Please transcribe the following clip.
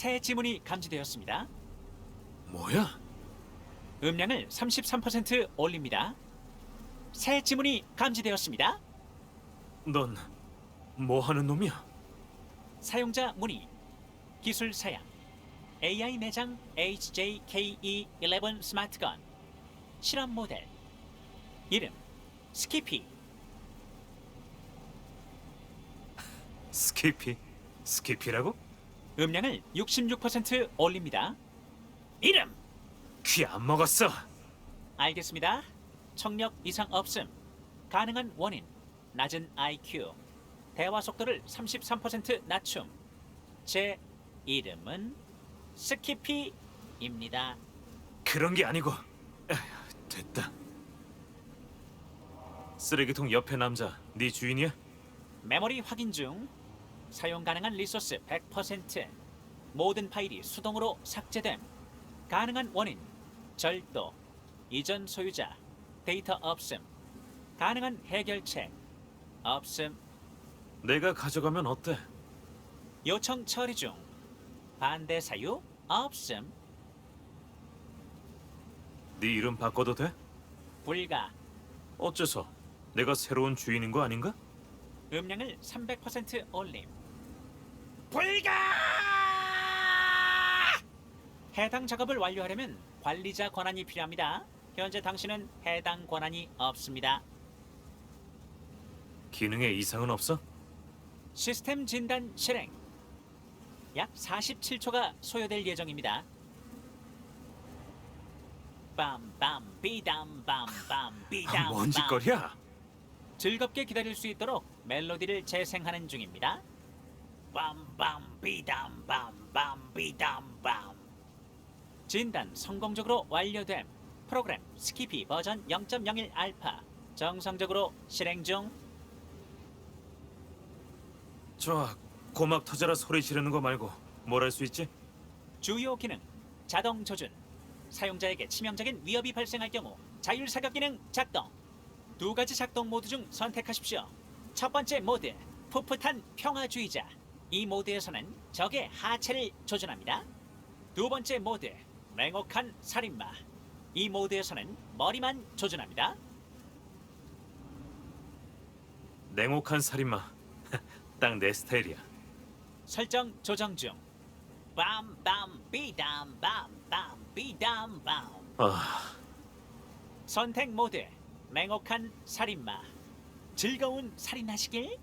새 지문이 감지되었습니다. 뭐야? 음량을 33% 올립니다. 새 지문이 감지되었습니다. 넌 뭐 하는 놈이야? 사용자 문의 기술 사양 AI 내장 HJKE11 스마트건 실험 모델 이름 스키피 스키피? 스키피라고? 음량을 66% 올립니다. 이름 귀 안 먹었어. 알겠습니다. 청력 이상 없음. 가능한 원인 낮은 IQ. 대화 속도를 33% 낮춤. 제 이름은 스키피입니다. 그런 게 아니고. 에휴, 됐다. 쓰레기통 옆에 남자, 네 주인이야? 메모리 확인 중. 사용 가능한 리소스 100%. 모든 파일이 수동으로 삭제됨. 가능한 원인 절도. 이전 소유자 데이터 없음. 가능한 해결책 없음. 내가 가져가면 어때? 요청 처리 중. 반대 사유 없음. 네 이름 바꿔도 돼? 불가. 어째서? 내가 새로운 주인인 거 아닌가? 음량을 300% 올림. 불가! 해당 작업을 완료하려면 관리자 권한이 필요합니다. 현재 당신은 해당 권한이 없습니다. 기능에 이상은 없어? 시스템 진단 실행. 약 47초가 소요될 예정입니다. 빰빰 비담 빰빰 비담 아, 뭔 짓거리야? 즐겁게 기다릴 수 있도록 멜로디를 재생하는 중입니다. 빰빰 비담 빰빰 비담 빰 진단 성공적으로 완료됨. 프로그램 스키피 버전 0.01 알파 정상적으로 실행 중. 좋아, 고막 터져라 소리 지르는 거 말고 뭘 할 수 있지? 주요 기능 자동 조준 사용자에게 치명적인 위협이 발생할 경우 자율 사격 기능 작동 두 가지 작동 모드 중 선택하십시오 첫 번째 모드 풋풋한 평화주의자 이 모드에서는 적의 하체를 조준합니다. 두 번째 모드 맹혹한 살인마. 이 모드에서는 머리만 조준합니다. 냉혹한 살인마. 딱 내 스타일이야. 설정 조정 중. 빰빰 비담 빰빰 비담 빰. 아, 선택 모드 맹혹한 살인마. 즐거운 살인하시길